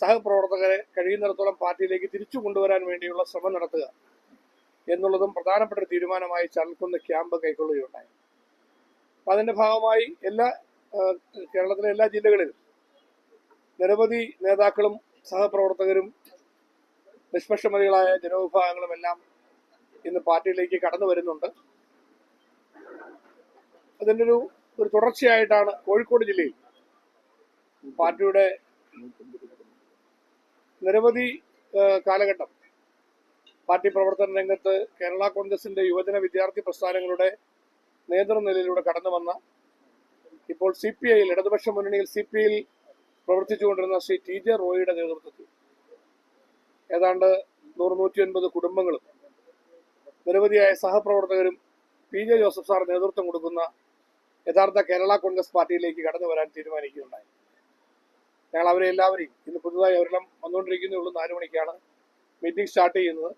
സഹപ്രവർത്തകരെ കഴിയുന്നിടത്തോളം പാർട്ടിയിലേക്ക് തിരിച്ചു കൊണ്ടുവരാൻ വേണ്ടിയുള്ള ശ്രമം നടത്തുക എന്നുള്ളതും പ്രധാനപ്പെട്ട തീരുമാനമായി ചരൽക്കുന്ന് ക്യാമ്പ് കൈക്കൊള്ളുകയുണ്ടായി. അപ്പം അതിന്റെ ഭാഗമായി എല്ലാ കേരളത്തിലെ എല്ലാ ജില്ലകളിലും നിരവധി നേതാക്കളും സഹപ്രവർത്തകരും നിഷ്പക്ഷമതികളായ ജനവിഭാഗങ്ങളും എല്ലാം ഇന്ന് പാർട്ടിയിലേക്ക് കടന്നു വരുന്നുണ്ട്. അതിന്റെ ഒരു ഒരു തുടർച്ചയായിട്ടാണ് കോഴിക്കോട് ജില്ലയിൽ പാർട്ടിയുടെ നിരവധി കാലഘട്ടം. പാർട്ടി പ്രവർത്തന രംഗത്ത് കേരള കോൺഗ്രസിന്റെ യുവജന വിദ്യാർത്ഥി പ്രസ്ഥാനങ്ങളുടെ നേതൃനിലയിലൂടെ കടന്നു വന്ന ഇപ്പോൾ സി പി ഐയിൽ ഇടതുപക്ഷ മുന്നണിയിൽ സി പി ഐയിൽ പ്രവർത്തിച്ചുകൊണ്ടിരുന്ന ശ്രീ ടി ജെ റോയിയുടെ നേതൃത്വത്തിൽ. ഏതാണ്ട് നൂറ് നൂറ്റി ഒൻപത് കുടുംബങ്ങളും നിരവധിയായ സഹപ്രവർത്തകരും പി ജെ ജോസഫ് സാർ നേതൃത്വം കൊടുക്കുന്ന യഥാർത്ഥ കേരള കോൺഗ്രസ് പാർട്ടിയിലേക്ക് കടന്നു വരാൻ തീരുമാനിക്കുകയുണ്ടായി. ഞങ്ങൾ അവരെ എല്ലാവരെയും ഇന്ന് പുതുതായി അവരെല്ലാം വന്നുകൊണ്ടിരിക്കുന്നേ ഉള്ളൂ. നാലു മണിക്കാണ് മീറ്റിംഗ് സ്റ്റാർട്ട് ചെയ്യുന്നത്.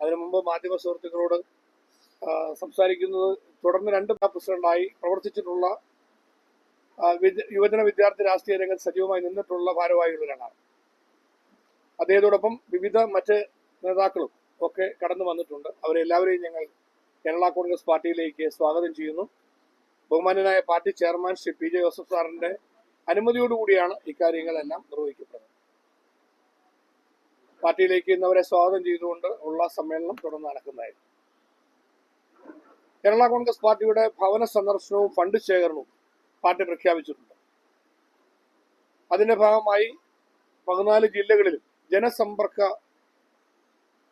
അതിനു മുമ്പ് മാധ്യമ സുഹൃത്തുക്കളോട് സംസാരിക്കുന്നത് തുടർന്ന് രണ്ട് പ്രസിഡന്റായി പ്രവർത്തിച്ചിട്ടുള്ള യുവജന വിദ്യാർത്ഥി രാഷ്ട്രീയ രംഗത്ത് സജീവമായി നിന്നിട്ടുള്ള ഭാരവാഹികളിലാണ് അദ്ദേഹത്തോടൊപ്പം വിവിധ മറ്റ് നേതാക്കളും ഒക്കെ കടന്നു വന്നിട്ടുണ്ട്. അവരെല്ലാവരെയും ഞങ്ങൾ കേരള കോൺഗ്രസ് പാർട്ടിയിലേക്ക് സ്വാഗതം ചെയ്യുന്നു. ബഹുമാനനായ party chairman Shri P J Joseph സാറിന്റെ അനുമതിയോടുകൂടിയാണ് ഇക്കാര്യങ്ങളെല്ലാം നിർവഹിക്കപ്പെടുന്നത്. പാർട്ടിയിലേക്ക് ഇന്നവരെ സ്വാഗതം ചെയ്തുകൊണ്ട് ഉള്ള സമ്മേളനം തുടർന്ന് നടക്കുന്നതായിരുന്നു. കേരള കോൺഗ്രസ് പാർട്ടിയുടെ ഭവന സന്ദർശനവും ഫണ്ട് ശേഖരണവും പാർട്ടി പ്രഖ്യാപിച്ചിട്ടുണ്ട്. അതിന്റെ ഭാഗമായി പതിനാല് ജില്ലകളിലും ജനസമ്പർക്ക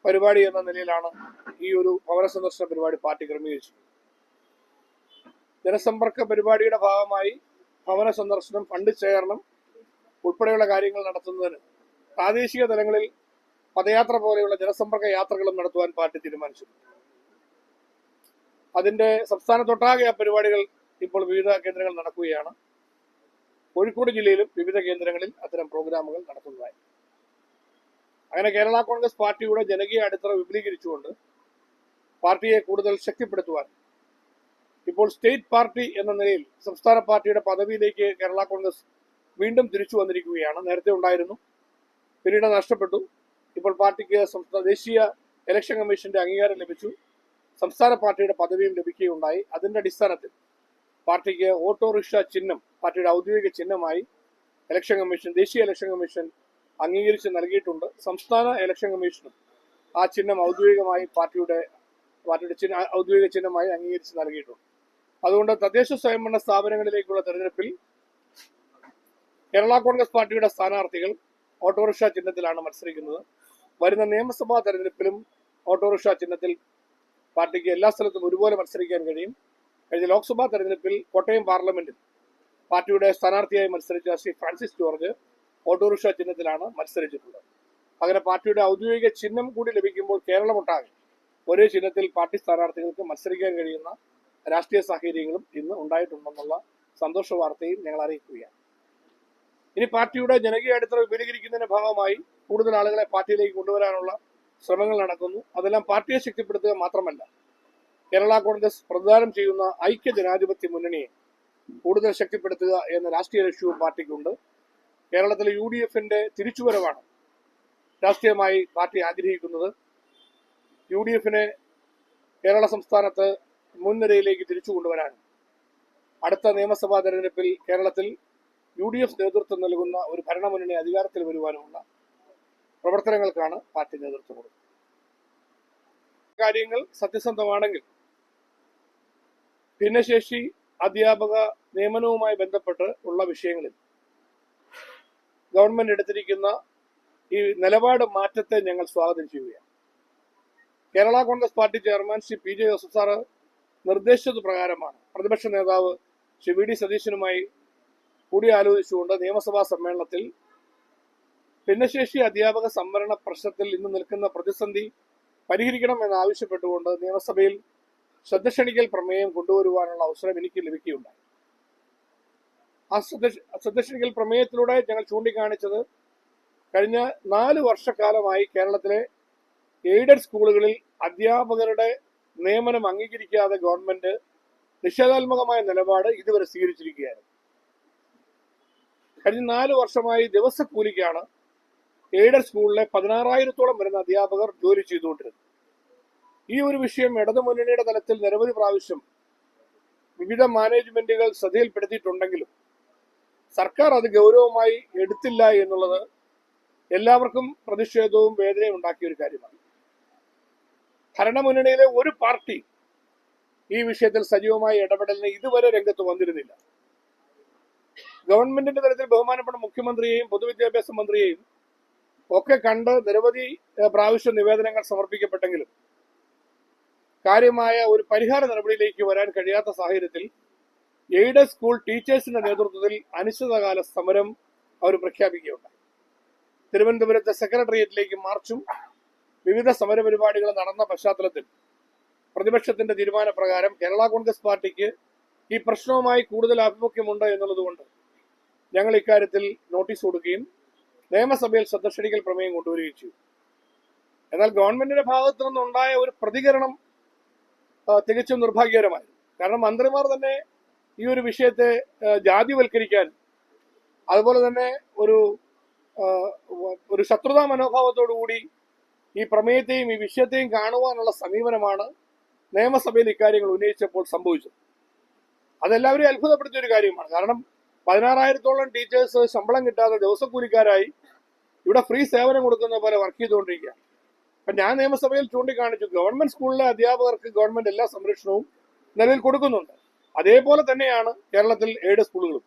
പരിപാടി എന്ന നിലയിലാണ് ഈ ഒരു ഭവന സന്ദർശന പരിപാടി പാർട്ടി ക്രമീകരിച്ചത് ജനസമ്പർക്ക പരിപാടിയുടെ ഭാഗമായി ഭവന സന്ദർശനം ഫണ്ട് ശേഖരണം ഉൾപ്പെടെയുള്ള കാര്യങ്ങൾ നടത്തുന്നതിന് പ്രാദേശിക തലങ്ങളിൽ പദയാത്ര പോലെയുള്ള ജനസമ്പർക്ക യാത്രകളും നടത്തുവാൻ പാർട്ടി തീരുമാനിച്ചു അതിന്റെ സംസ്ഥാനത്തൊട്ടാകെ ആ പരിപാടികൾ ഇപ്പോൾ വിവിധ കേന്ദ്രങ്ങൾ നടക്കുകയാണ്. കോഴിക്കോട് ജില്ലയിലും വിവിധ കേന്ദ്രങ്ങളിൽ അത്തരം പ്രോഗ്രാമുകൾ നടത്തുന്നതായി. അങ്ങനെ കേരള കോൺഗ്രസ് പാർട്ടിയുടെ ജനകീയ അടിത്തറ വിപുലീകരിച്ചുകൊണ്ട് പാർട്ടിയെ കൂടുതൽ ശക്തിപ്പെടുത്തുവാൻ ഇപ്പോൾ സ്റ്റേറ്റ് പാർട്ടി എന്ന നിലയിൽ സംസ്ഥാന പാർട്ടിയുടെ പദവിയിലേക്ക് കേരള കോൺഗ്രസ് വീണ്ടും തിരിച്ചു വന്നിരിക്കുകയാണ്. നേരത്തെ ഉണ്ടായിരുന്നു. പിന്നീട് നഷ്ടപ്പെട്ടു. ഇപ്പോൾ പാർട്ടിക്ക് സംസ്ഥാന ദേശീയ ഇലക്ഷൻ കമ്മീഷന്റെ അംഗീകാരം ലഭിച്ചു. സംസ്ഥാന പാർട്ടിയുടെ പദവിയും ലഭിക്കുകയുണ്ടായി. അതിന്റെ അടിസ്ഥാനത്തിൽ പാർട്ടിക്ക് ഓട്ടോറിക്ഷ ചിഹ്നം പാർട്ടിയുടെ ഔദ്യോഗിക ചിഹ്നമായി ഇലക്ഷൻ കമ്മീഷൻ ദേശീയ ഇലക്ഷൻ കമ്മീഷൻ അംഗീകരിച്ച് നൽകിയിട്ടുണ്ട്. സംസ്ഥാന ഇലക്ഷൻ കമ്മീഷനും ആ ചിഹ്നം ഔദ്യോഗികമായി പാർട്ടിയുടെ പാർട്ടിയുടെ ചിഹ്ന ഔദ്യോഗിക ചിഹ്നമായി അംഗീകരിച്ച് നൽകിയിട്ടുണ്ട്. അതുകൊണ്ട് തദ്ദേശ സ്വയംഭരണ സ്ഥാപനങ്ങളിലേക്കുള്ള തെരഞ്ഞെടുപ്പിൽ കേരള കോൺഗ്രസ് പാർട്ടിയുടെ സ്ഥാനാർത്ഥികൾ ഓട്ടോറിക്ഷ ചിഹ്നത്തിലാണ് മത്സരിക്കുന്നത്. വരുന്ന നിയമസഭാ തെരഞ്ഞെടുപ്പിലും ഓട്ടോറിക്ഷ ചിഹ്നത്തിൽ പാർട്ടിക്ക് എല്ലാ സ്ഥലത്തും ഒരുപോലെ മത്സരിക്കാൻ കഴിയും. കഴിഞ്ഞ ലോക്സഭാ തെരഞ്ഞെടുപ്പിൽ കോട്ടയം പാർലമെന്റിൽ പാർട്ടിയുടെ സ്ഥാനാർത്ഥിയായി മത്സരിച്ച ശ്രീ ഫ്രാൻസിസ് ജോർജ് ഓട്ടോറിക്ഷ ചിഹ്നത്തിലാണ് മത്സരിച്ചിട്ടുള്ളത്. അങ്ങനെ പാർട്ടിയുടെ ഔദ്യോഗിക ചിഹ്നം കൂടി ലഭിക്കുമ്പോൾ കേരളമൊട്ടാകെ ഒരേ ചിഹ്നത്തിൽ പാർട്ടി സ്ഥാനാർത്ഥികൾക്ക് മത്സരിക്കാൻ കഴിയുന്ന രാഷ്ട്രീയ സാഹചര്യങ്ങളും ഇന്ന് ഉണ്ടായിട്ടുണ്ടെന്നുള്ള സന്തോഷ വാർത്തയും ഞങ്ങൾ അറിയിക്കുകയാണ്. ഇനി പാർട്ടിയുടെ ജനകീയ അടിത്തറ വിപുലീകരിക്കുന്നതിന്റെ ഭാഗമായി കൂടുതൽ ആളുകളെ പാർട്ടിയിലേക്ക് കൊണ്ടുവരാനുള്ള ശ്രമങ്ങൾ നടക്കുന്നു. അതെല്ലാം പാർട്ടിയെ ശക്തിപ്പെടുത്തുക മാത്രമല്ല കേരള കോൺഗ്രസ് പ്രതിദാനം ചെയ്യുന്ന ഐക്യ ജനാധിപത്യ മുന്നണിയെ കൂടുതൽ ശക്തിപ്പെടുത്തുക എന്ന രാഷ്ട്രീയ ലക്ഷ്യവും പാർട്ടിക്കുണ്ട്. കേരളത്തിലെ യു ഡി എഫിന്റെ തിരിച്ചുവരവാണ് രാഷ്ട്രീയമായി പാർട്ടി ആഗ്രഹിക്കുന്നത്. യു ഡി എഫിനെ കേരള സംസ്ഥാനത്ത് മുൻനിരയിലേക്ക് തിരിച്ചു കൊണ്ടുവരാനും. അടുത്ത നിയമസഭാ തെരഞ്ഞെടുപ്പിൽ കേരളത്തിൽ യു ഡി എഫ് നേതൃത്വം നൽകുന്ന ഒരു ഭരണമുന്നണി അധികാരത്തിൽ വരുവാനുമുള്ള പ്രവർത്തനങ്ങൾക്കാണ് പാർട്ടി നേതൃത്വം കൊടുക്കുന്നത്. കാര്യങ്ങൾ സത്യസന്ധമാണെങ്കിൽ ഭിന്നശേഷി അധ്യാപക നിയമനവുമായി ബന്ധപ്പെട്ട് ഉള്ള വിഷയങ്ങളിൽ ഗവൺമെന്റ് എടുത്തിരിക്കുന്ന ഈ നിലപാട് മാറ്റത്തെ ഞങ്ങൾ സ്വാഗതം ചെയ്യുകയാണ്. Kerala Congress party chairman Shri P J Joseph sir നിർദ്ദേശിച്ചത് പ്രകാരമാണ്. പ്രതിപക്ഷ നേതാവ് ശ്രീ വി ഡി സതീശനുമായി കൂടിയാലോചിച്ചുകൊണ്ട് നിയമസഭാ സമ്മേളനത്തിൽ ഭിന്നശേഷി അധ്യാപക സംവരണ പ്രശ്നത്തിൽ ഇന്ന് നിൽക്കുന്ന പ്രതിസന്ധി പരിഹരിക്കണം എന്നാവശ്യപ്പെട്ടുകൊണ്ട് നിയമസഭയിൽ ശ്രദ്ധ ക്ഷണിക്കൽ പ്രമേയം കൊണ്ടുവരുവാനുള്ള അവസരം എനിക്ക് ലഭിക്കുകയുണ്ടായി. ആ ശ്രദ്ധ ശ്രദ്ധ ക്ഷണിക്കൽ പ്രമേയത്തിലൂടെ ഞങ്ങൾ ചൂണ്ടിക്കാണിച്ചത് കഴിഞ്ഞ നാല് വർഷക്കാലമായി കേരളത്തിലെ എയ്ഡഡ് സ്കൂളുകളിൽ അധ്യാപകരുടെ നിയമനം അംഗീകരിക്കാതെ ഗവൺമെന്റ് നിഷേധാത്മകമായ നിലപാട് ഇതുവരെ സ്വീകരിച്ചിരിക്കുകയായിരുന്നു. കഴിഞ്ഞ നാല് വർഷമായി ദിവസക്കൂലിക്കാണ് എയ്ഡഡ് സ്കൂളിലെ പതിനാറായിരത്തോളം വരുന്ന അധ്യാപകർ ജോലി ചെയ്തുകൊണ്ടിരുന്നത്. ഈ ഒരു വിഷയം ഇടതുമുന്നണിയുടെ തലത്തിൽ നിരവധി പ്രാവശ്യം വിവിധ മാനേജ്മെന്റുകൾ ശ്രദ്ധയിൽപ്പെടുത്തിയിട്ടുണ്ടെങ്കിലും സർക്കാർ അത് ഗൗരവമായി എടുത്തില്ല എന്നുള്ളത് എല്ലാവർക്കും പ്രതിഷേധവും വേദനയും ഉണ്ടാക്കിയ ഒരു കാര്യമാണ്. ഭരണമുന്നണിയിലെ ഒരു പാർട്ടി ഈ വിഷയത്തിൽ സജീവമായി ഇടപെടലിന് ഇതുവരെ രംഗത്ത് വന്നിരുന്നില്ല. ഗവൺമെന്റിന്റെ തലത്തിൽ ബഹുമാനപ്പെട്ട മുഖ്യമന്ത്രിയെയും പൊതുവിദ്യാഭ്യാസ മന്ത്രിയെയും ഒക്കെ കണ്ട് നിരവധി പ്രാവശ്യ നിവേദനങ്ങൾ സമർപ്പിക്കപ്പെട്ടെങ്കിലും കാര്യമായ ഒരു പരിഹാര നടപടിയിലേക്ക് വരാൻ കഴിയാത്ത സാഹചര്യത്തിൽ എയ്ഡ് സ്കൂൾ ടീച്ചേഴ്സിന്റെ നേതൃത്വത്തിൽ അനിശ്ചിതകാല സമരം അവർ പ്രഖ്യാപിക്കുകയുണ്ടായി. തിരുവനന്തപുരത്തെ സെക്രട്ടേറിയറ്റിലേക്ക് മാർച്ചും വിവിധ സമരപരിപാടികൾ നടന്ന പശ്ചാത്തലത്തിൽ പ്രതിപക്ഷത്തിന്റെ തീരുമാനപ്രകാരം കേരള കോൺഗ്രസ് പാർട്ടിക്ക് ഈ പ്രശ്നവുമായി കൂടുതൽ ആഭിമുഖ്യമുണ്ട് എന്നുള്ളതുകൊണ്ട് ഞങ്ങൾ ഇക്കാര്യത്തിൽ നോട്ടീസ് കൊടുക്കുകയും നിയമസഭയിൽ ശ്രദ്ധ പ്രമേയം കൊണ്ടുവരികയും ചെയ്തു. എന്നാൽ ഗവൺമെന്റിന്റെ ഭാഗത്തു നിന്നുണ്ടായ ഒരു പ്രതികരണം തികച്ചും നിർഭാഗ്യകരമായിരുന്നു. കാരണം മന്ത്രിമാർ തന്നെ ഈ ഒരു വിഷയത്തെ ജാതിവൽക്കരിക്കാൻ അതുപോലെ തന്നെ ഒരു ഒരു ശത്രുതാ മനോഭാവത്തോടു കൂടി ഈ പ്രമേയത്തെയും ഈ വിഷയത്തെയും കാണുവാനുള്ള സമീപനമാണ് നിയമസഭയിൽ ഇക്കാര്യങ്ങൾ ഉന്നയിച്ചപ്പോൾ സംഭവിച്ചത്. അതെല്ലാവരെയും അത്ഭുതപ്പെടുത്തിയ ഒരു കാര്യമാണ്. കാരണം പതിനാറായിരത്തോളം ടീച്ചേഴ്സ് ശമ്പളം കിട്ടാതെ ദിവസക്കൂലിക്കാരായി ഇവിടെ ഫ്രീ സേവനം കൊടുക്കുന്ന പോലെ വർക്ക് ചെയ്തുകൊണ്ടിരിക്കുകയാണ്. അപ്പൊ ഞാൻ നിയമസഭയിൽ ചൂണ്ടിക്കാണിച്ചു. ഗവൺമെന്റ് സ്കൂളിലെ അധ്യാപകർക്ക് ഗവൺമെന്റ് എല്ലാ സംരക്ഷണവും നിലവിൽ കൊടുക്കുന്നുണ്ട്. അതേപോലെ തന്നെയാണ് കേരളത്തിൽ ഏഴ് സ്കൂളുകളും.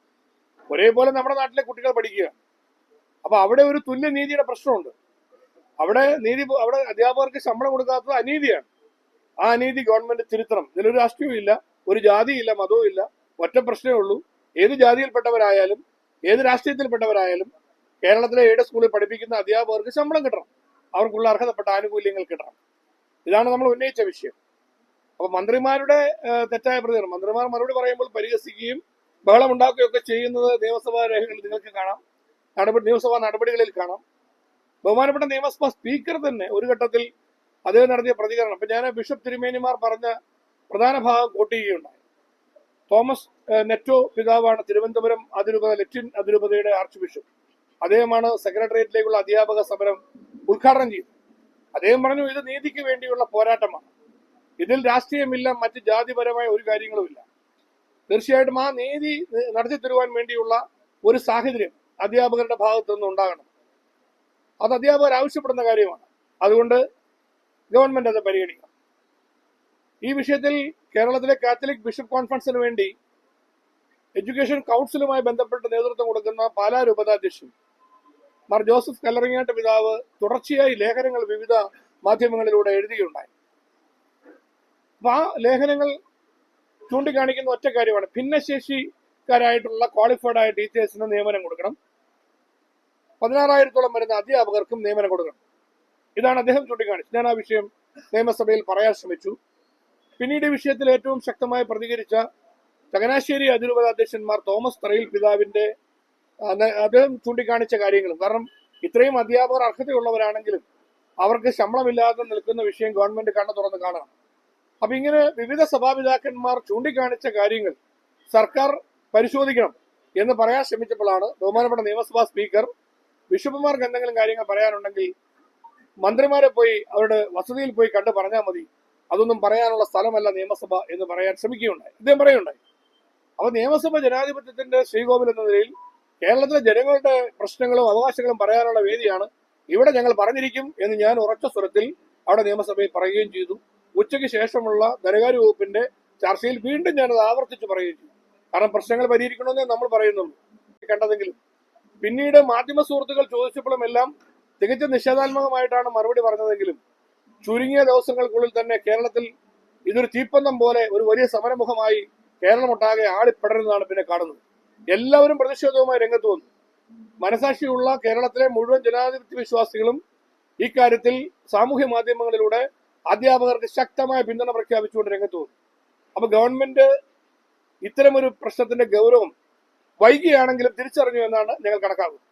ഒരേപോലെ നമ്മുടെ നാട്ടിലെ കുട്ടികൾ പഠിക്കുക അപ്പൊ അവിടെ ഒരു തുല്യനീതിയുടെ പ്രശ്നമുണ്ട്. അവിടെ നീതി അവിടെ അധ്യാപകർക്ക് ശമ്പളം കൊടുക്കാത്തത് അനീതിയാണ്. ആ അനീതി ഗവൺമെന്റ് തിരുത്തണം. ഇതിലൊരു രാഷ്ട്രീയവും ഇല്ല ഒരു ജാതിയില്ല മതവും ഇല്ല. ഒറ്റ പ്രശ്നമേ ഉള്ളൂ. ഏത് ജാതിയിൽപ്പെട്ടവരായാലും ഏത് രാഷ്ട്രീയത്തിൽപ്പെട്ടവരായാലും കേരളത്തിലെ എയ്ഡ് സ്കൂളിൽ പഠിപ്പിക്കുന്ന അധ്യാപകർക്ക് ശമ്പളം കിട്ടണം. അവർക്കുള്ള അർഹതപ്പെട്ട ആനുകൂല്യങ്ങൾ കിട്ടണം. ഇതാണ് നമ്മൾ ഉന്നയിച്ച വിഷയം. അപ്പൊ മന്ത്രിമാരുടെ തെറ്റായ പ്രതികരണം. മന്ത്രിമാർ മറുപടി പറയുമ്പോൾ പരിഹസിക്കുകയും ബഹളം ഉണ്ടാക്കുകയൊക്കെ ചെയ്യുന്നത് നിയമസഭാ രേഖകളിൽ നിങ്ങൾക്ക് കാണാം. നടപടി നിയമസഭാ നടപടികളിൽ കാണാം. ബഹുമാനപ്പെട്ട നിയമസഭാ സ്പീക്കർ തന്നെ ഒരു ഘട്ടത്തിൽ അദ്ദേഹം നടത്തിയ പ്രതികരണം. ഇപ്പൊ ഞാൻ ബിഷപ്പ് തിരുമേനിമാർ പറഞ്ഞ പ്രധാന ഭാഗം കൂട്ടുകയുണ്ടായി തോമസ് നെറ്റോ പിതാവാണ് തിരുവനന്തപുരം അതിരൂപത ലറ്റിൻ അതിരൂപതയുടെ ആർച്ച് ബിഷപ്പ് അദ്ദേഹമാണ് സെക്രട്ടേറിയറ്റിലേക്കുള്ള അധ്യാപക സമരം ഉദ്ഘാടനം ചെയ്തത്. അദ്ദേഹം പറഞ്ഞു ഇത് നീതിക്ക് വേണ്ടിയുള്ള പോരാട്ടമാണ്. ഇതിൽ രാഷ്ട്രീയമില്ല മറ്റ് ജാതിപരമായ ഒരു കാര്യങ്ങളുമില്ല തീർച്ചയായിട്ടും ആ നീതി നടത്തി തരുവാൻ വേണ്ടിയുള്ള ഒരു സാഹചര്യം അധ്യാപകരുടെ ഭാഗത്തു നിന്ന് ഉണ്ടാകണം അത് അധ്യാപകർ ആവശ്യപ്പെടുന്ന കാര്യമാണ്. അതുകൊണ്ട് ഗവൺമെന്റ് അത് പരിഗണിക്കണം. ഈ വിഷയത്തിൽ കേരളത്തിലെ കാത്തലിക് ബിഷപ്പ് കോൺഫറൻസിന് വേണ്ടി എഡ്യൂക്കേഷൻ കൗൺസിലുമായി ബന്ധപ്പെട്ട് നേതൃത്വം കൊടുക്കുന്ന പാലാ രൂപതാധ്യക്ഷൻ മാർ ജോസഫ് കല്ലറിങ്ങാട്ട് പിതാവ് തുടർച്ചയായി ലേഖനങ്ങൾ വിവിധ മാധ്യമങ്ങളിലൂടെ എഴുതുകയുണ്ടായി. അപ്പൊ ആ ലേഖനങ്ങൾ ചൂണ്ടിക്കാണിക്കുന്ന ഒറ്റ കാര്യമാണ്. ഭിന്നശേഷിക്കാരായിട്ടുള്ള ക്വാളിഫൈഡ് ആയ ടീച്ചേഴ്സിന് നിയമനം കൊടുക്കണം. പതിനാറായിരത്തോളം വരുന്ന അധ്യാപകർക്കും നിയമനം കൊടുക്കണം. ഇതാണ് അദ്ദേഹം ചൂണ്ടിക്കാണിച്ചത്. ഞാൻ ആ വിഷയം നിയമസഭയിൽ പറയാൻ ശ്രമിച്ചു. പിന്നീട് വിഷയത്തിൽ ഏറ്റവും ശക്തമായി പ്രതികരിച്ച ചങ്ങനാശ്ശേരി അതിരൂപത അധ്യക്ഷന്മാർ തോമസ് തറയിൽ പിതാവിന്റെ അദ്ദേഹം ചൂണ്ടിക്കാണിച്ച കാര്യങ്ങളും. കാരണം ഇത്രയും അധ്യാപകർ അർഹതയുള്ളവരാണെങ്കിലും അവർക്ക് ശമ്പളമില്ലാതെ നിൽക്കുന്ന വിഷയം ഗവൺമെന്റ് കണ്ണു തുറന്ന് കാണണം. അപ്പൊ ഇങ്ങനെ വിവിധ സഭാപിതാക്കന്മാർ ചൂണ്ടിക്കാണിച്ച കാര്യങ്ങൾ സർക്കാർ പരിശോധിക്കണം എന്ന് പറയാൻ ശ്രമിച്ചപ്പോഴാണ് ബഹുമാനപ്പെട്ട നിയമസഭാ സ്പീക്കർ ബിഷപ്പുമാർക്ക് എന്തെങ്കിലും കാര്യങ്ങൾ പറയാനുണ്ടെങ്കിൽ മന്ത്രിമാരെ പോയി അവരുടെ വസതിയിൽ പോയി കണ്ടു പറഞ്ഞാൽ മതി. അതൊന്നും പറയാനുള്ള സ്ഥലമല്ല നിയമസഭ എന്ന് പറയാൻ ശ്രമിക്കുകയുണ്ടായി. ഇദ്ദേഹം പറയുണ്ടായി അപ്പൊ നിയമസഭ ജനാധിപത്യത്തിന്റെ ശ്രീകോവിൽ എന്ന നിലയിൽ കേരളത്തിലെ ജനങ്ങളുടെ പ്രശ്നങ്ങളും അവകാശങ്ങളും പറയാനുള്ള വേദിയാണ്. ഇവിടെ ഞങ്ങൾ പറഞ്ഞിരിക്കും എന്ന് ഞാൻ ഉറച്ച സ്വരത്തിൽ അവിടെ നിയമസഭയിൽ പറയുകയും ചെയ്തു. ഉച്ചയ്ക്ക് ശേഷമുള്ള ധനകാര്യ വകുപ്പിന്റെ ചർച്ചയിൽ വീണ്ടും ഞാനത് ആവർത്തിച്ച് പറയുകയും ചെയ്തു. കാരണം പ്രശ്നങ്ങൾ പരിഹരിക്കണമെന്നേ നമ്മൾ പറയുന്നുള്ളൂ. കണ്ടതെങ്കിലും പിന്നീട് മാധ്യമ സുഹൃത്തുക്കൾ ചോദിച്ചപ്പോഴും എല്ലാം തികച്ചും നിഷേധാത്മകമായിട്ടാണ് മറുപടി പറഞ്ഞതെങ്കിലും ചുരുങ്ങിയ ദിവസങ്ങൾക്കുള്ളിൽ തന്നെ കേരളത്തിൽ ഇതൊരു തീപ്പന്തം പോലെ ഒരു വലിയ സമരമുഖമായി കേരളമൊട്ടാകെ ആളിപ്പെടരുന്നതാണ് പിന്നെ കാണുന്നത്. എല്ലാവരും പ്രതിഷേധവുമായി രംഗത്ത് വന്നു. മനസാക്ഷിയുള്ള കേരളത്തിലെ മുഴുവൻ ജനാധിപത്യ വിശ്വാസികളും ഇക്കാര്യത്തിൽ സാമൂഹ്യ മാധ്യമങ്ങളിലൂടെ അധ്യാപകർക്ക് ശക്തമായ പിന്തുണ പ്രഖ്യാപിച്ചുകൊണ്ട് രംഗത്ത് വന്നു. അപ്പൊ ഗവൺമെന്റ് ഇത്തരമൊരു പ്രശ്നത്തിന്റെ ഗൗരവം വൈകിയാണെങ്കിലും തിരിച്ചറിഞ്ഞു എന്നാണ് ഞങ്ങൾ കണക്കാക്കുന്നത്.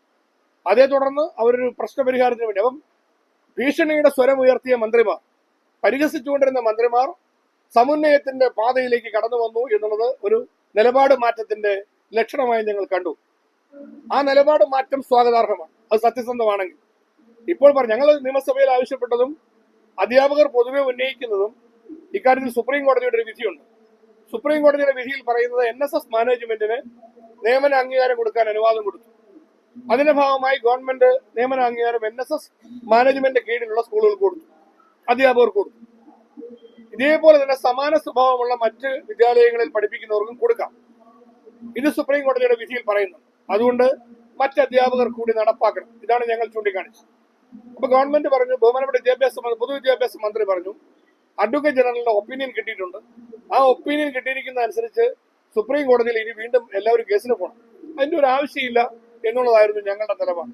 അതേ തുടർന്ന് അവരൊരു പ്രശ്നപരിഹാരത്തിന് വേണ്ടി അപ്പം ഭീഷണിയുടെ സ്വരം ഉയർത്തിയ മന്ത്രിമാർ പരിഹസിച്ചുകൊണ്ടിരുന്ന മന്ത്രിമാർ സമുന്നയത്തിന്റെ പാതയിലേക്ക് കടന്നു വന്നു എന്നുള്ളത് ഒരു നിലപാട് മാറ്റത്തിന്റെ ലക്ഷണമായി ഞങ്ങൾ കണ്ടു. ആ നിലപാട് മാറ്റം സ്വാഗതാർഹമാണ്. അത് സത്യസന്ധമാണെങ്കിൽ. ഇപ്പോൾ പറഞ്ഞു ഞങ്ങൾ നിയമസഭയിൽ ആവശ്യപ്പെട്ടതും അധ്യാപകർ പൊതുവെ ഉന്നയിക്കുന്നതും ഇക്കാര്യത്തിൽ സുപ്രീം കോടതിയുടെ ഒരു വിധിയുണ്ട്. സുപ്രീം കോടതിയുടെ വിധിയിൽ പറയുന്നത് എൻ എസ് എസ് മാനേജ്മെന്റിന് നിയമന അംഗീകാരം കൊടുക്കാൻ അനുവാദം കൊടുത്തു. അതിന്റെ ഭാഗമായി ഗവൺമെന്റ് നിയമന അംഗീകാരം എൻ എസ് എസ് മാനേജ്മെന്റ് കീഴിലുള്ള സ്കൂളുകൾ കൊടുത്തു. അധ്യാപകർക്ക് കൊടുത്തു. ഇതേപോലെ തന്നെ സമാന സ്വഭാവമുള്ള മറ്റ് വിദ്യാലയങ്ങളിൽ പഠിപ്പിക്കുന്നവർക്കും കൊടുക്കാം. ഇത് സുപ്രീം കോടതിയുടെ വിധിയിൽ പറയുന്നു. അതുകൊണ്ട് മറ്റ് അധ്യാപകർ കൂടി നടപ്പാക്കണം. ഇതാണ് ഞങ്ങൾ ചൂണ്ടിക്കാണിച്ചത്. അപ്പൊ ഗവൺമെന്റ് പറഞ്ഞു ബഹുമാനപ്പെട്ട വിദ്യാഭ്യാസ മന്ത്രി- പൊതുവിദ്യാഭ്യാസ മന്ത്രി പറഞ്ഞു അഡ്വക്കേറ്റ് ജനറലിന്റെ ഒപ്പീനിയൻ കിട്ടിയിട്ടുണ്ട്. ആ ഒപ്പീനിയൻ കിട്ടിയിരിക്കുന്ന അനുസരിച്ച് സുപ്രീം കോടതിയിൽ ഇനി വീണ്ടും എല്ലാവരും കേസിന് പോകണം. അതിന്റെ ഒരു ആവശ്യമില്ല എന്നുള്ളതായിരുന്നു ഞങ്ങളുടെ നിലപാട്.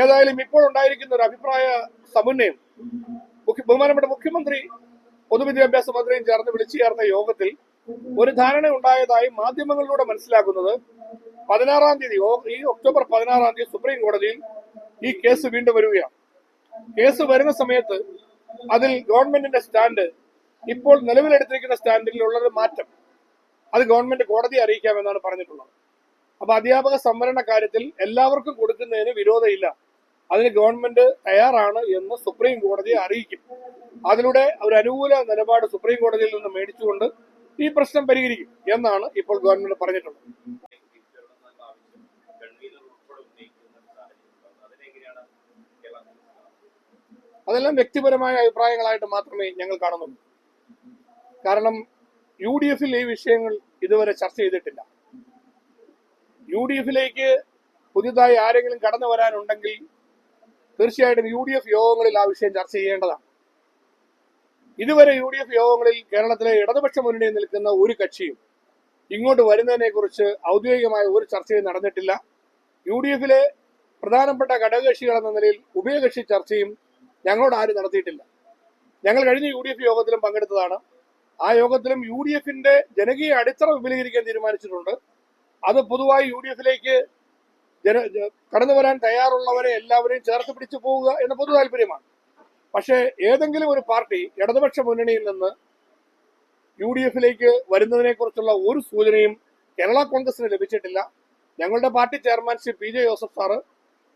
ഏതായാലും ഇപ്പോൾ ഉണ്ടായിരിക്കുന്ന ഒരു അഭിപ്രായ സമന്വയം ബഹുമാനപ്പെട്ട മുഖ്യമന്ത്രി പൊതുവിദ്യാഭ്യാസ മന്ത്രിയും ചേർന്ന് വിളിച്ചു ചേർന്ന യോഗത്തിൽ ഒരു ധാരണ ഉണ്ടായതായി മാധ്യമങ്ങളിലൂടെ മനസ്സിലാക്കുന്നത് പതിനാറാം തീയതി ഈ ഒക്ടോബർ പതിനാറാം തീയതി സുപ്രീം കോടതിയിൽ ഈ കേസ് വീണ്ടും വരികയാണ്. കേസ് വരുന്ന സമയത്ത് അതിൽ ഗവൺമെന്റിന്റെ സ്റ്റാൻഡ് ഇപ്പോൾ നിലവിലെടുത്തിരിക്കുന്ന സ്റ്റാൻഡിൽ ഉള്ളത് മാറ്റം. അത് ഗവൺമെന്റ് കോടതിയെ അറിയിക്കാമെന്നാണ് പറഞ്ഞിട്ടുള്ളത്. അപ്പൊ അധ്യാപക സംവരണ കാര്യത്തിൽ എല്ലാവർക്കും കൊടുക്കുന്നതിന് വിരോധമില്ല. അതിന് ഗവൺമെന്റ് തയ്യാറാണ് എന്ന് സുപ്രീം കോടതിയെ അറിയിക്കും. അതിലൂടെ ഒരു അനുകൂല നിലപാട് സുപ്രീം കോടതിയിൽ നിന്ന് മേടിച്ചുകൊണ്ട് ഈ പ്രശ്നം പരിഹരിക്കും എന്നാണ് ഇപ്പോൾ ഗവൺമെന്റ് പറഞ്ഞിട്ടുള്ളത്. അതെല്ലാം വ്യക്തിപരമായ അഭിപ്രായങ്ങളായിട്ട് മാത്രമേ ഞങ്ങൾ കാണുന്നുള്ളൂ. കാരണം യു ഡി എഫിൽ ഈ വിഷയങ്ങൾ ഇതുവരെ ചർച്ച ചെയ്തിട്ടില്ല. യു ഡി എഫിലേക്ക് പുതിയതായി ആരെങ്കിലും കടന്നു വരാനുണ്ടെങ്കിൽ തീർച്ചയായിട്ടും യു ഡി എഫ് യോഗങ്ങളിൽ ആ വിഷയം ചർച്ച ചെയ്യേണ്ടതാണ്. ഇതുവരെ യു ഡി എഫ് യോഗങ്ങളിൽ കേരളത്തിലെ ഇടതുപക്ഷ മുന്നണിയിൽ നിൽക്കുന്ന ഒരു കക്ഷിയും ഇങ്ങോട്ട് വരുന്നതിനെ കുറിച്ച് ഔദ്യോഗികമായ ഒരു ചർച്ചയും നടന്നിട്ടില്ല. യു ഡി എഫിലെ പ്രധാനപ്പെട്ട ഘടകകക്ഷികൾ എന്ന നിലയിൽ ഉഭയകക്ഷി ചർച്ചയും ഞങ്ങളോട് ആരും നടത്തിയിട്ടില്ല. ഞങ്ങൾ കഴിഞ്ഞ യു ഡി എഫ് യോഗത്തിലും പങ്കെടുത്തതാണ്. ആ യോഗത്തിലും യു ഡി എഫിന്റെ ജനകീയ അടിത്തറ വിപുലീകരിക്കാൻ തീരുമാനിച്ചിട്ടുണ്ട്. അത് പൊതുവായി യു ഡി എഫിലേക്ക് ജന കടന്നു വരാൻ തയ്യാറുള്ളവരെ എല്ലാവരെയും ചേർത്ത് പിടിച്ചു പോവുക എന്ന പൊതു താല്പര്യമാണ്. പക്ഷേ ഏതെങ്കിലും ഒരു പാർട്ടി ഇടതുപക്ഷ മുന്നണിയിൽ നിന്ന് യു ഡി എഫിലേക്ക് വരുന്നതിനെ കുറിച്ചുള്ള ഒരു സൂചനയും കേരള കോൺഗ്രസിന് ലഭിച്ചിട്ടില്ല. ഞങ്ങളുടെ party chairman Shri P J Joseph sir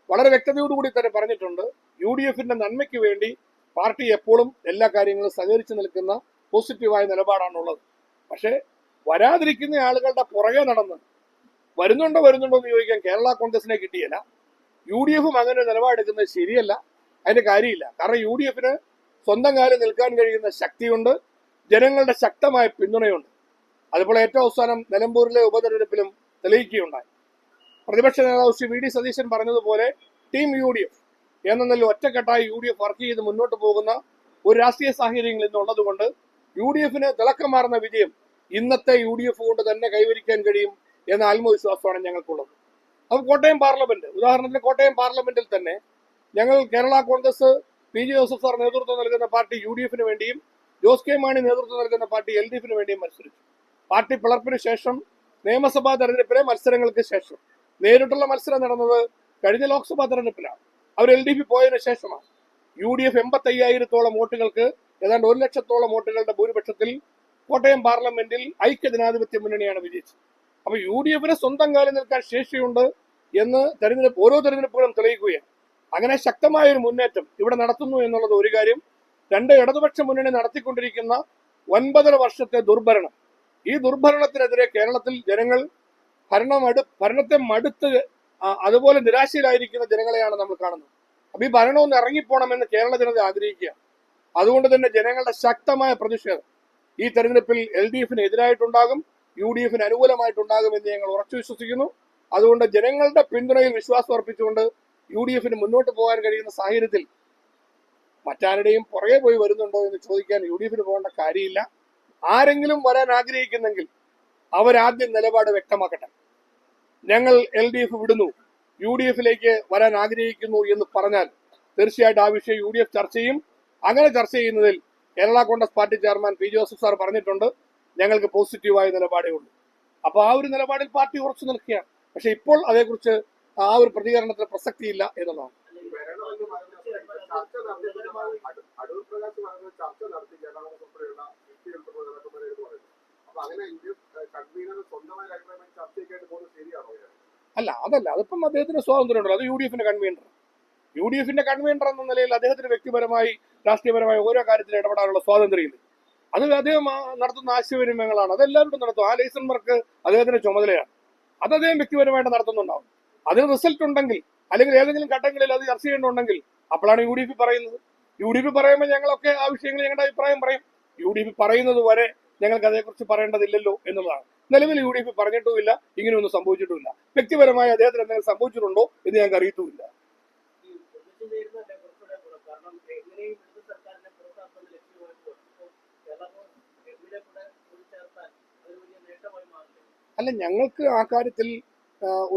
വളരെ വ്യക്തതയോടുകൂടി തന്നെ പറഞ്ഞിട്ടുണ്ട്. യു ഡി എഫിന്റെ നന്മയ്ക്ക് വേണ്ടി പാർട്ടി എപ്പോഴും എല്ലാ കാര്യങ്ങളും സഹകരിച്ചു നിൽക്കുന്ന പോസിറ്റീവായ നിലപാടാണുള്ളത്. പക്ഷേ വരാതിരിക്കുന്ന ആളുകളുടെ പുറകെ നടന്ന് വരുന്നുണ്ടോ വരുന്നുണ്ടോ എന്ന് ചോദിക്കാൻ കേരള കോൺഗ്രസിനെ കിട്ടിയില്ല. യു ഡി എഫും അങ്ങനെ നിലപാടെടുക്കുന്നത് ശരിയല്ല. അതിന്റെ കാര്യമില്ല. കാരണം യു ഡി എഫിന് സ്വന്തം കാലിൽ നിൽക്കാൻ കഴിയുന്ന ശക്തിയുണ്ട്. ജനങ്ങളുടെ ശക്തമായ പിന്തുണയുണ്ട്. അതുപോലെ ഏറ്റവും അവസാനം നിലമ്പൂരിലെ ഉപതെരഞ്ഞെടുപ്പിലും തെളിയിക്കുകയുണ്ടായി. പ്രതിപക്ഷ നേതാവ് ശ്രീ വി ഡി സതീശൻ പറഞ്ഞതുപോലെ ടീം യു ഡി എഫ് എന്ന നിലയിൽ ഒറ്റക്കെട്ടായി യു ഡി എഫ് വർക്ക് ചെയ്ത് മുന്നോട്ട് പോകുന്ന ഒരു രാഷ്ട്രീയ സാഹചര്യങ്ങൾ ഇന്നുള്ളത് കൊണ്ട് യു ഡി എഫിന് തിളക്കം മാറുന്ന വിജയം ഇന്നത്തെ യു ഡി എഫ് കൊണ്ട് തന്നെ കൈവരിക്കാൻ കഴിയും എന്ന ആത്മവിശ്വാസമാണ് ഞങ്ങൾക്കുള്ളത്. അപ്പോൾ കോട്ടയം പാർലമെന്റ്. ഉദാഹരണത്തിന് കോട്ടയം പാർലമെന്റിൽ തന്നെ ഞങ്ങൾ Kerala Congress P J Joseph sir നേതൃത്വം നൽകുന്ന പാർട്ടി യു ഡി എഫിന് വേണ്ടിയും ജോസ് കെ മാണി നേതൃത്വം നൽകുന്ന പാർട്ടി എൽ ഡി എഫിന് വേണ്ടിയും മത്സരിച്ചു. പാർട്ടി പിളർപ്പിന് ശേഷം നിയമസഭാ തെരഞ്ഞെടുപ്പിലെ മത്സരങ്ങൾക്ക് ശേഷം നേരിട്ടുള്ള മത്സരം നടന്നത് കഴിഞ്ഞ ലോക്സഭാ തെരഞ്ഞെടുപ്പിലാണ്. അവർ എൽ ഡി പി പോയതിനു ശേഷമാണ്. യു ഡി എഫ് എൺപത്തി അയ്യായിരത്തോളം വോട്ടുകൾക്ക് ഏതാണ്ട് ഒരു ലക്ഷത്തോളം വോട്ടുകളുടെ ഭൂരിപക്ഷത്തിൽ കോട്ടയം പാർലമെന്റിൽ ഐക്യ ജനാധിപത്യ മുന്നണിയാണ് വിജയിച്ചത്. അപ്പൊ യു ഡി എഫിന് സ്വന്തം കാലിൽ നിൽക്കാൻ ശേഷിയുണ്ട് എന്ന് തെരഞ്ഞെടുപ്പ് ഓരോ തെരഞ്ഞെടുപ്പുകളും തെളിയിക്കുകയാണ്. അങ്ങനെ ശക്തമായ ഒരു മുന്നേറ്റം ഇവിടെ നടത്തുന്നു എന്നുള്ളത് ഒരു കാര്യം. രണ്ട് ഇടതുപക്ഷ മുന്നണി നടത്തിക്കൊണ്ടിരിക്കുന്ന ഒൻപതര വർഷത്തെ ദുർഭരണം. ഈ ദുർഭരണത്തിനെതിരെ കേരളത്തിൽ ജനങ്ങൾ ഭരണം അടു ഭരണത്തെ മടുത്ത് അതുപോലെ നിരാശയിലായിരിക്കുന്ന ജനങ്ങളെയാണ് നമ്മൾ കാണുന്നത്. അപ്പൊ ഈ ഭരണം ഒന്ന് ഇറങ്ങിപ്പോണമെന്ന് കേരള ജനത ആഗ്രഹിക്കുക അതുകൊണ്ട് തന്നെ ജനങ്ങളുടെ ശക്തമായ പ്രതിഷേധം ഈ തെരഞ്ഞെടുപ്പിൽ എൽ ഡി എഫിന് എതിരായിട്ടുണ്ടാകും യു ഡി എഫിന് അനുകൂലമായിട്ടുണ്ടാകും എന്ന് ഞങ്ങൾ ഉറച്ചു വിശ്വസിക്കുന്നു. അതുകൊണ്ട് ജനങ്ങളുടെ പിന്തുണയിൽ വിശ്വാസം അർപ്പിച്ചുകൊണ്ട് യു ഡി എഫിന് മുന്നോട്ട് പോകാൻ കഴിയുന്ന സാഹചര്യത്തിൽ മറ്റാരുടെയും പുറകെ പോയി വരുന്നുണ്ടോ എന്ന് ചോദിക്കാൻ യു ഡി എഫിന് പോകേണ്ട കാര്യമില്ല. ആരെങ്കിലും വരാൻ ആഗ്രഹിക്കുന്നെങ്കിൽ അവരാദ്യം നിലപാട് വ്യക്തമാക്കട്ടെ. ഞങ്ങൾ എൽ ഡി എഫ് വിടുന്നു യു ഡി എഫിലേക്ക് വരാൻ ആഗ്രഹിക്കുന്നു എന്ന് പറഞ്ഞാൽ തീർച്ചയായിട്ടും ആ വിഷയം യു ഡി എഫ് ചർച്ച ചെയ്യും. അങ്ങനെ ചർച്ച ചെയ്യുന്നതിൽ Kerala Congress party chairman P Joseph sir പറഞ്ഞിട്ടുണ്ട് ഞങ്ങൾക്ക് പോസിറ്റീവായ നിലപാടേ ഉള്ളൂ. അപ്പൊ ആ ഒരു നിലപാടിൽ പാർട്ടി ഉറച്ചു നിൽക്കുകയാണ്. പക്ഷെ ഇപ്പോൾ അതേക്കുറിച്ച് ആ ഒരു പ്രതികരണത്തിന് പ്രസക്തിയില്ല എന്നുള്ളതാണ്. അല്ല അതല്ല അതിപ്പം അദ്ദേഹത്തിന് സ്വാതന്ത്ര്യമുണ്ടല്ലോ. അത് യു ഡി എഫിന്റെ കൺവീനർ. യു ഡി എഫിന്റെ കൺവീനർ എന്ന നിലയിൽ അദ്ദേഹത്തിന് വ്യക്തിപരമായി രാഷ്ട്രീയപരമായി ഓരോ കാര്യത്തിൽ ഇടപെടാനുള്ള സ്വാതന്ത്ര്യമില്ല. അത് അദ്ദേഹം നടത്തുന്ന ആശയവിനിമയങ്ങളാണ്. അതെല്ലാവരും നടത്തും. ആ ലൈസൺ വർക്ക് അദ്ദേഹത്തിന്റെ ചുമതലയാണ്. അത് അദ്ദേഹം വ്യക്തിപരമായിട്ട് നടത്തുന്നുണ്ടാവും. അതിന് റിസൾട്ട് ഉണ്ടെങ്കിൽ അല്ലെങ്കിൽ ഏതെങ്കിലും ഘട്ടങ്ങളിൽ അത് ചർച്ച ചെയ്യേണ്ടതുണ്ടെങ്കിൽ അപ്പോഴാണ് യു ഡി എഫ് പറയുന്നത്. യു ഡി എഫ് പറയുമ്പോൾ ഞങ്ങളൊക്കെ ആ വിഷയങ്ങൾ ഞങ്ങളുടെ അഭിപ്രായം പറയും. യു ഡി എഫ് പറയുന്നത് വരെ ഞങ്ങൾക്ക് അതേക്കുറിച്ച് പറയേണ്ടതില്ലല്ലോ എന്നുള്ളതാണ്. നിലവിൽ യു ഡി എഫ് പറഞ്ഞിട്ടുമില്ല ഇങ്ങനെയൊന്നും സംഭവിച്ചിട്ടുമില്ല. വ്യക്തിപരമായി അദ്ദേഹത്തിന് എന്തെങ്കിലും സംഭവിച്ചിട്ടുണ്ടോ എന്ന് ഞങ്ങൾക്ക് അറിയത്തുമില്ല. കാരണം വലിയ നേട്ടമായി അല്ല ഞങ്ങൾക്ക് ആ കാര്യത്തിൽ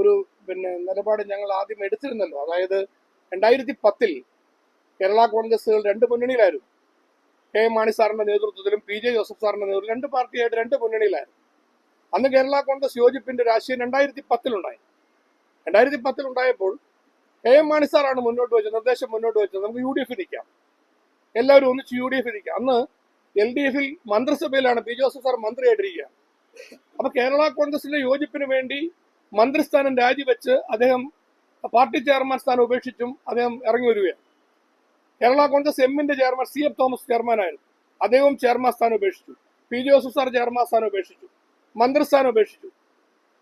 ഒരു പിന്നെ നിലപാട് ഞങ്ങൾ ആദ്യം എടുത്തിരുന്നല്ലോ. അതായത് രണ്ടായിരത്തി പത്തിൽ കേരള കോൺഗ്രസുകൾ രണ്ട് മുന്നണിയിലായിരുന്നു. കെ എം മാണി സാറിന്റെ നേതൃത്വത്തിലും പി ജെ ജോസഫ് സാറിന്റെ നേതൃത്വം രണ്ട് പാർട്ടിയായിട്ട് രണ്ട് മുന്നണിയിലായിരുന്നു. അന്ന് കേരള കോൺഗ്രസ് യോജിപ്പിന്റെ രാഷ്ട്രീയം രണ്ടായിരത്തി പത്തിലുണ്ടായി രണ്ടായിരത്തി പത്തിലുണ്ടായപ്പോൾ കെ എം മാണി സാറാണ് മുന്നോട്ട് വെച്ചത് നിർദ്ദേശം മുന്നോട്ട് വെച്ചത്. നമുക്ക് യു ഡി എഫ് ഇരിക്കാം. എല്ലാവരും ഒന്നിച്ച് യു ഡി എഫ് ഇരിക്കാം. അന്ന് എൽ ഡി എഫിൽ മന്ത്രിസഭയിലാണ് പി ജോസഫ് സാർ മന്ത്രിയായിട്ടിരിക്കുക. അപ്പൊ കേരള കോൺഗ്രസിന്റെ യോജിപ്പിന് വേണ്ടി മന്ത്രിസ്ഥാനം രാജിവെച്ച് അദ്ദേഹം പാർട്ടി ചെയർമാൻ സ്ഥാനം ഉപേക്ഷിച്ചും അദ്ദേഹം ഇറങ്ങി വരികയാണ്. കേരള കോൺഗ്രസ് എമ്മിന്റെ ചെയർമാൻ സി എഫ് തോമസ് ചെയർമാനായിരുന്നു. അദ്ദേഹവും ചെയർമാൻ സ്ഥാനം ഉപേക്ഷിച്ചു. പി ജോസഫ് സാർ ചെയർമാൻ സ്ഥാനം ഉപേക്ഷിച്ചു. മന്ത്രിസ്ഥാനം ഉപേക്ഷിച്ചു.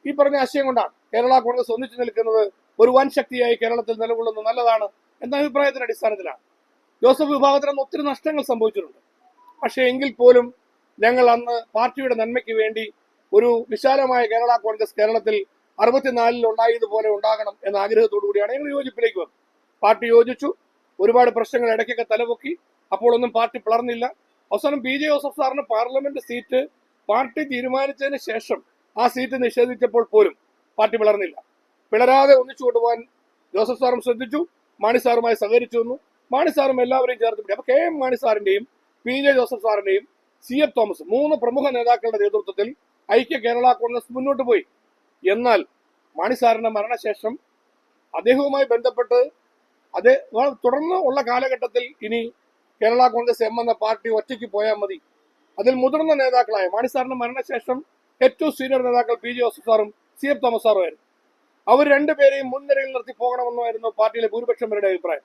ഈ പറഞ്ഞ ആശയം കൊണ്ടാണ് കേരള കോൺഗ്രസ് ഒന്നിച്ചു നിൽക്കുന്നത് ഒരു വൻ ശക്തിയായി കേരളത്തിൽ നിലകൊള്ളുന്നത് നല്ലതാണ് എന്ന അഭിപ്രായത്തിന്റെ അടിസ്ഥാനത്തിലാണ്. ജോസഫ് വിഭാഗത്തിന് അന്ന് ഒത്തിരി നഷ്ടങ്ങൾ സംഭവിച്ചിട്ടുണ്ട്. പക്ഷേ എങ്കിൽ പോലും ഞങ്ങൾ അന്ന് പാർട്ടിയുടെ നന്മയ്ക്ക് വേണ്ടി ഒരു വിശാലമായ കേരള കോൺഗ്രസ് കേരളത്തിൽ അറുപത്തിനാലിൽ ഉണ്ടായതുപോലെ ഉണ്ടാകണം എന്ന ആഗ്രഹത്തോടു കൂടിയാണ് ഞങ്ങൾ യോജിപ്പിലേക്ക് വന്നത്. പാർട്ടി യോജിച്ചു ഒരുപാട് പ്രശ്നങ്ങൾ ഇടയ്ക്കൊക്കെ തലപൊക്കി അപ്പോൾ ഒന്നും പാർട്ടി പിളർന്നില്ല. അവസാനം ബി ജെ ജോസഫ് സാറിന് പാർലമെന്റ് സീറ്റ് പാർട്ടി തീരുമാനിച്ചതിന് ശേഷം ആ സീറ്റ് നിഷേധിച്ചപ്പോൾ പോലും പാർട്ടി പിളർന്നില്ല. പിളരാതെ ഒന്നിച്ചു കൊണ്ടുപോകാൻ ജോസഫ് സാറും ശ്രദ്ധിച്ചു മാണി സാറുമായി സഹകരിച്ചു വന്നു. മാണി സാറും എല്ലാവരെയും ചേർത്ത് പിടി അപ്പൊ കെ എം മാണി സാറിന്റെയും പി ജെ ജോസഫ് സാറിന്റെയും സി എഫ് തോമസ് മൂന്ന് പ്രമുഖ നേതാക്കളുടെ നേതൃത്വത്തിൽ ഐക്യ കേരള കോൺഗ്രസ് മുന്നോട്ട് പോയി. എന്നാൽ മാണി സാറിന്റെ മരണശേഷം അദ്ദേഹവുമായി ബന്ധപ്പെട്ട് അത് തുടർന്ന് ഉള്ള കാലഘട്ടത്തിൽ ഇനി കേരള കോൺഗ്രസ് എം എന്ന പാർട്ടി ഒറ്റയ്ക്ക് പോയാൽ മതി. അതിൽ മുതിർന്ന നേതാക്കളായ മാണി സാറിന്റെ മരണശേഷം ഏറ്റവും സീനിയർ നേതാക്കൾ പി ജെ ജോസഫ് സാറും സി എഫ് തോമസ് സാറും അവർ രണ്ടുപേരെയും മുൻനിരയിൽ നിർത്തി പോകണമെന്നായിരുന്നു പാർട്ടിയിലെ ഭൂരിപക്ഷം പേരുടെ അഭിപ്രായം.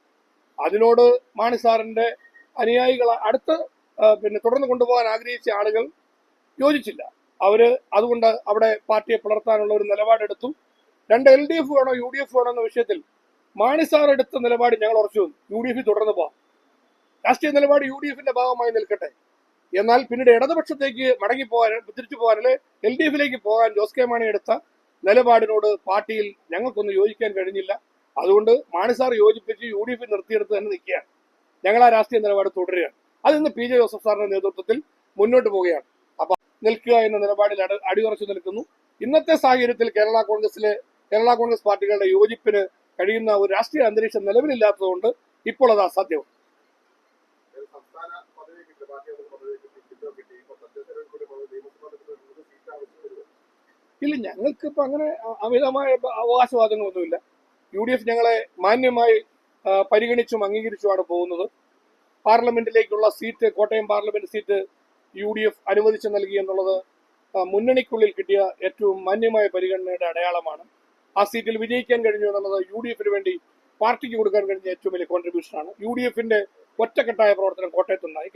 അതിനോട് മാണി സാറിന്റെ അനുയായികൾ അടുത്ത് പിന്നെ തുടർന്ന് കൊണ്ടുപോകാൻ ആഗ്രഹിച്ച ആളുകൾ യോജിച്ചില്ല. അവർ അതുകൊണ്ട് അവിടെ പാർട്ടിയെ പുലർത്താനുള്ള ഒരു നിലപാടെടുത്തു. രണ്ട് എൽ ഡി എഫ് വേണോ യു ഡി എഫ് വേണോ എന്ന വിഷയത്തിൽ മാണി സാർ എടുത്ത നിലപാട് ഞങ്ങൾ ഉറച്ചു വന്നു. യു ഡി എഫിൽ തുടർന്ന് പോകാം. രാഷ്ട്രീയ നിലപാട് യു ഡി എഫിന്റെ ഭാഗമായി നിൽക്കട്ടെ. എന്നാൽ പിന്നീട് ഇടതുപക്ഷത്തേക്ക് മടങ്ങി പോകാൻ തിരിച്ചു പോകാൻ എൽ ഡി എഫിലേക്ക് പോകാൻ ജോസ് കെ മാണി എടുത്ത നിലപാടിനോട് പാർട്ടിയിൽ ഞങ്ങൾക്കൊന്നും യോജിക്കാൻ കഴിഞ്ഞില്ല. അതുകൊണ്ട് മാണി സാർ യോജിപ്പിച്ച് യു ഡി എഫിൽ നിർത്തിയെടുത്ത് തന്നെ നിൽക്കുകയാണ്. ഞങ്ങൾ ആ രാഷ്ട്രീയ നിലപാട് തുടരുകയാണ്. അത് ഇന്ന് പി ജെ ജോസഫ് സാറിന്റെ നേതൃത്വത്തിൽ മുന്നോട്ട് പോവുകയാണ്. അപ്പൊ നിൽക്കുക എന്ന നിലപാടിൽ അടിയുറച്ചു നിൽക്കുന്നു. ഇന്നത്തെ സാഹചര്യത്തിൽ കേരള കോൺഗ്രസിലെ കേരള കോൺഗ്രസ് പാർട്ടികളുടെ യോജിപ്പിന് കഴിയുന്ന ഒരു രാഷ്ട്രീയ അന്തരീക്ഷം നിലവിലില്ലാത്തതുകൊണ്ട് ഇപ്പോൾ അത് അസാധ്യമാണ് ഒരു സംസ്ഥാന പദവി കിട്ടി പാർട്ടി നമുക്ക് പദവി കിട്ടി കിട്ടോ കിട്ടി ഇപ്പൊ തദ്ദേശ കൂടി നിയമസഭാ തെരഞ്ഞെടുപ്പിൽ സീറ്റ് ആവശ്യം വരുമോ ഇല്ല ഞങ്ങൾക്ക് ഇപ്പൊ അങ്ങനെ അമിതമായ അവകാശവാദങ്ങളൊന്നുമില്ല. യു ഡി എഫ് ഞങ്ങളെ മാന്യമായി പരിഗണിച്ചും അംഗീകരിച്ചുമാണ് പോകുന്നത്. പാർലമെന്റിലേക്കുള്ള seat Kottayam parliament seat U D F അനുവദിച്ചു നൽകി എന്നുള്ളത് മുന്നണിക്കുള്ളിൽ കിട്ടിയ ഏറ്റവും മാന്യമായ പരിഗണനയുടെ അടയാളമാണ്. ആ സീറ്റിൽ വിജയിക്കാൻ കഴിഞ്ഞു എന്നുള്ളത് യു ഡി എഫിന് വേണ്ടി പാർട്ടിക്ക് കൊടുക്കാൻ കഴിഞ്ഞ ഏറ്റവും വലിയ കോൺട്രിബ്യൂഷനാണ് യു ഡി എഫിന്റെ ഒറ്റക്കെട്ടായ പ്രവർത്തനം കോട്ടയത്തുണ്ടായി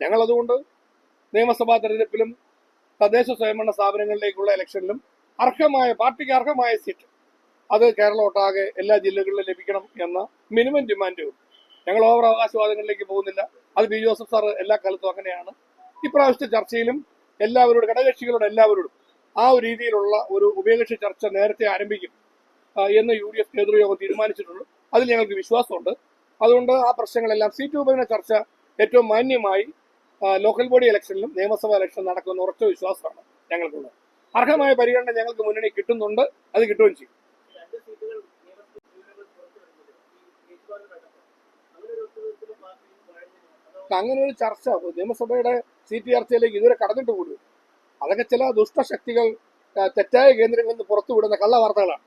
ഞങ്ങൾ അതുകൊണ്ട് നിയമസഭാ തെരഞ്ഞെടുപ്പിലും തദ്ദേശ സ്വയംഭരണ സ്ഥാപനങ്ങളിലേക്കുള്ള ഇലക്ഷനിലും അർഹമായ പാർട്ടിക്ക് അർഹമായ സീറ്റ് അത് കേരളം ഒട്ടാകെ എല്ലാ ജില്ലകളിലും ലഭിക്കണം എന്ന മിനിമം ഡിമാൻഡ് ഞങ്ങൾ ഓവർ അവകാശവാദങ്ങളിലേക്ക് പോകുന്നില്ല. അത് ബി ജോസഫ് സാർ എല്ലാ കാലത്തും അങ്ങനെയാണ്. ഇപ്രാവശ്യത്തെ ചർച്ചയിലും എല്ലാവരോടും ഘടകകക്ഷികളോട് എല്ലാവരോടും ആ ഒരു രീതിയിലുള്ള ഒരു ഉഭയകക്ഷി ചർച്ച നേരത്തെ ആരംഭിക്കും എന്ന് യു ഡി എഫ് നേതൃയോഗം തീരുമാനിച്ചിട്ടുള്ളൂ അതിൽ ഞങ്ങൾക്ക് വിശ്വാസമുണ്ട്. അതുകൊണ്ട് ആ പ്രശ്നങ്ങളെല്ലാം സീറ്റ് വിഭജന ചർച്ച ഏറ്റവും മാന്യമായി ലോക്കൽ ബോഡി ഇലക്ഷനിലും നിയമസഭാ ഇലക്ഷൻ നടക്കുമെന്ന് ഉറച്ച വിശ്വാസമാണ് ഞങ്ങൾക്കുള്ളത്. അർഹമായ പരിഗണന ഞങ്ങൾക്ക് മുന്നണി കിട്ടുന്നുണ്ട് അത് കിട്ടുകയും ചെയ്യും. അങ്ങനെ ഒരു ചർച്ച നിയമസഭയുടെ സി ടി സീറ്റ് ചർച്ചയിലേക്ക് ഇതുവരെ കടന്നിട്ട് പോലും അതൊക്കെ ചില ദുഷ്ടശക്തികൾ തെറ്റായ കേന്ദ്രങ്ങളിൽ നിന്ന് പുറത്തുവിടുന്ന കള്ള വാർത്തകളാണ്.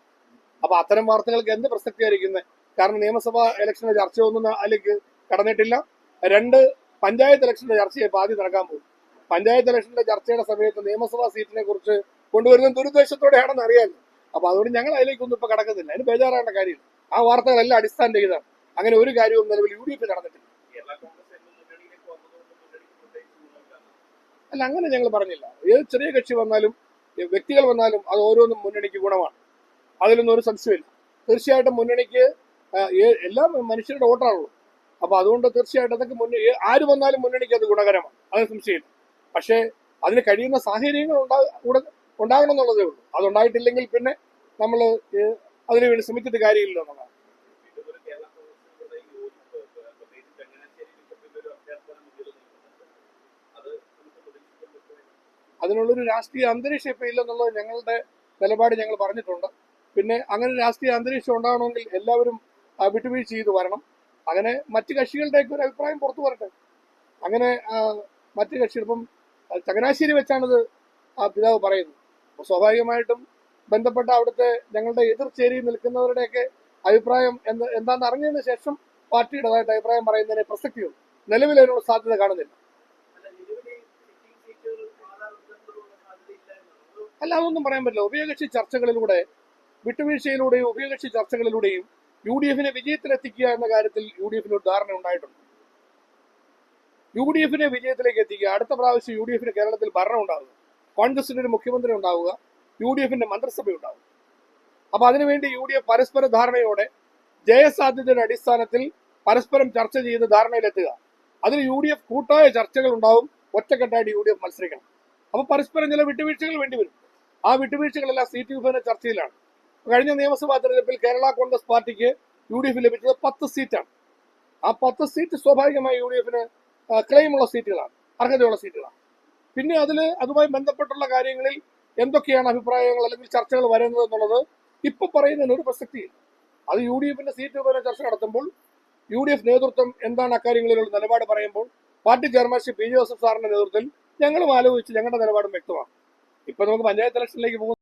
അപ്പൊ അത്തരം വാർത്തകൾക്ക് എന്ത് പ്രസക്തിയായിരിക്കുന്നത് കാരണം നിയമസഭാ ഇലക്ഷന്റെ ചർച്ചയൊന്നും അതിലേക്ക് കടന്നിട്ടില്ല. രണ്ട് പഞ്ചായത്ത് ഇലക്ഷന്റെ ചർച്ചയെ പാതി നടക്കാൻ പോകും. പഞ്ചായത്ത് ഇലക്ഷന്റെ ചർച്ചയുടെ സമയത്ത് നിയമസഭാ സീറ്റിനെ കുറിച്ച് കൊണ്ടുവരുന്ന ദുരുദ്ദേശത്തോടെയാണെന്ന് അറിയാമല്ലോ അപ്പൊ അതുകൊണ്ട് ഞങ്ങൾ അതിലേക്കൊന്നും ഇപ്പൊ കടക്കുന്നില്ല അതിന് ബേജാറാകേണ്ട കാര്യമില്ല. ആ വാർത്തകളെല്ലാം അടിസ്ഥാന രഹിതമാണ് അങ്ങനെ ഒരു കാര്യവും നിലവിൽ യു ഡി എഫിൽ നടന്നിട്ടില്ല. അല്ല അങ്ങനെ ഞങ്ങൾ പറഞ്ഞില്ല. ഏത് ചെറിയ കക്ഷി വന്നാലും വ്യക്തികൾ വന്നാലും അത് ഓരോന്നും മുന്നണിക്ക് ഗുണമാണ്. അതിലൊന്നും ഒരു സംശയമില്ല തീർച്ചയായിട്ടും മുന്നണിക്ക് എല്ലാം മനുഷ്യരുടെ വോട്ടാണുള്ളൂ അപ്പൊ അതുകൊണ്ട് തീർച്ചയായിട്ടും അതൊക്കെ മുന്നേ ആര് വന്നാലും മുന്നണിക്ക് അത് ഗുണകരമാണ്. അതിന് സംശയമില്ല. പക്ഷേ അതിന് കഴിയുന്ന സാഹചര്യങ്ങൾ ഉണ്ടാ ഉണ്ടാകണം എന്നുള്ളതേ ഉള്ളൂ. അതുണ്ടായിട്ടില്ലെങ്കിൽ പിന്നെ നമ്മൾ അതിനു വേണ്ടി ശ്രമിച്ചിട്ട് കാര്യമില്ല എന്നുള്ളതാണ്. അത് അതിനുള്ളൊരു രാഷ്ട്രീയ അന്തരീക്ഷം ഇപ്പം ഇല്ലെന്നുള്ളത് ഞങ്ങളുടെ നിലപാട് ഞങ്ങൾ പറഞ്ഞിട്ടുണ്ട്. പിന്നെ അങ്ങനെ രാഷ്ട്രീയ അന്തരീക്ഷം ഉണ്ടാകണമെങ്കിൽ എല്ലാവരും വിട്ടുവീഴ്ച ചെയ്ത് വരണം. അങ്ങനെ മറ്റ് കക്ഷികളുടെയൊക്കെ ഒരു അഭിപ്രായം പുറത്തു വരട്ടെ. അങ്ങനെ മറ്റു കക്ഷികൾ ഇപ്പം ചങ്ങനാശ്ശേരി വെച്ചാണിത് ആ പിതാവ് പറയുന്നത്. അപ്പോൾ സ്വാഭാവികമായിട്ടും ബന്ധപ്പെട്ട അവിടുത്തെ ഞങ്ങളുടെ എതിർചേരിയിൽ നിൽക്കുന്നവരുടെയൊക്കെ അഭിപ്രായം എന്ത് എന്താണെന്ന് അറിഞ്ഞതിന് ശേഷം പാർട്ടിയുടേതായിട്ട് അഭിപ്രായം പറയുന്നതിന് പ്രസക്തിയുള്ളൂ. നിലവിൽ അതിനുള്ള സാധ്യത കാണുന്നില്ല. അല്ല അതൊന്നും പറയാൻ പറ്റില്ല. ഉഭയകക്ഷി ചർച്ചകളിലൂടെ വിട്ടുവീഴ്ചയിലൂടെയും ഉഭയകക്ഷി ചർച്ചകളിലൂടെയും യു ഡി എഫിനെ വിജയത്തിലെത്തിക്കുക എന്ന കാര്യത്തിൽ യു ഡി എഫിന് ഒരു ധാരണ ഉണ്ടായിട്ടുണ്ട്. യു ഡി എഫിനെ വിജയത്തിലേക്ക് എത്തിക്കുക അടുത്ത പ്രാവശ്യം യു ഡി എഫിന് കേരളത്തിൽ ഭരണം ഉണ്ടാവുക കോൺഗ്രസിന്റെ ഒരു മുഖ്യമന്ത്രി ഉണ്ടാവുക യു ഡി എഫിന്റെ മന്ത്രിസഭ ഉണ്ടാവുക അപ്പൊ അതിനുവേണ്ടി യു ഡി എഫ് പരസ്പര ധാരണയോടെ ജയസാധ്യതയുടെ അടിസ്ഥാനത്തിൽ പരസ്പരം ചർച്ച ചെയ്ത് ധാരണയിലെത്തുക. അതിന് യു ഡി എഫ് കൂട്ടായ ചർച്ചകൾ ഉണ്ടാവും ഒറ്റക്കെട്ടായിട്ട് യു ഡി എഫ് മത്സരിക്കണം. അപ്പൊ പരസ്പരം ചില വിട്ടുവീഴ്ചകൾ വേണ്ടിവരും. ആ വിട്ടുവീഴ്ചകളെല്ലാം സീറ്റ് വിഭജന ചർച്ചയിലാണ്. കഴിഞ്ഞ നിയമസഭാ തെരഞ്ഞെടുപ്പിൽ കേരള കോൺഗ്രസ് പാർട്ടിക്ക് യു ഡി എഫ് ലഭിച്ചത് പത്ത് സീറ്റാണ്. ആ പത്ത് സീറ്റ് സ്വാഭാവികമായി യു ഡി എഫിന് ക്ലെയിമുള്ള സീറ്റുകളാണ് അർഹതയുള്ള സീറ്റുകളാണ്. പിന്നെ അതിൽ അതുമായി ബന്ധപ്പെട്ടുള്ള കാര്യങ്ങളിൽ എന്തൊക്കെയാണ് അഭിപ്രായങ്ങൾ അല്ലെങ്കിൽ ചർച്ചകൾ വരുന്നത് എന്നുള്ളത് ഇപ്പൊ പറയുന്നതിന് ഒരു പ്രസക്തിയില്ല. അത് യു ഡി എഫിന്റെ സീറ്റ് വിഭജന ചർച്ച നടത്തുമ്പോൾ യു ഡി എഫ് നേതൃത്വം എന്താണ് അക്കാര്യങ്ങളിലുള്ള നിലപാട് പറയുമ്പോൾ പാർട്ടി ചെയർമാൻഷിപ്പ് പി ജോസഫ് സാറിന്റെ നേതൃത്വത്തിൽ ഞങ്ങളും ആലോചിച്ച് ഞങ്ങളുടെ നിലപാടും വ്യക്തമാണ്. ഇപ്പൊ നമുക്ക് പഞ്ചായത്ത് ഇലക്ഷനിലേക്ക് പോകും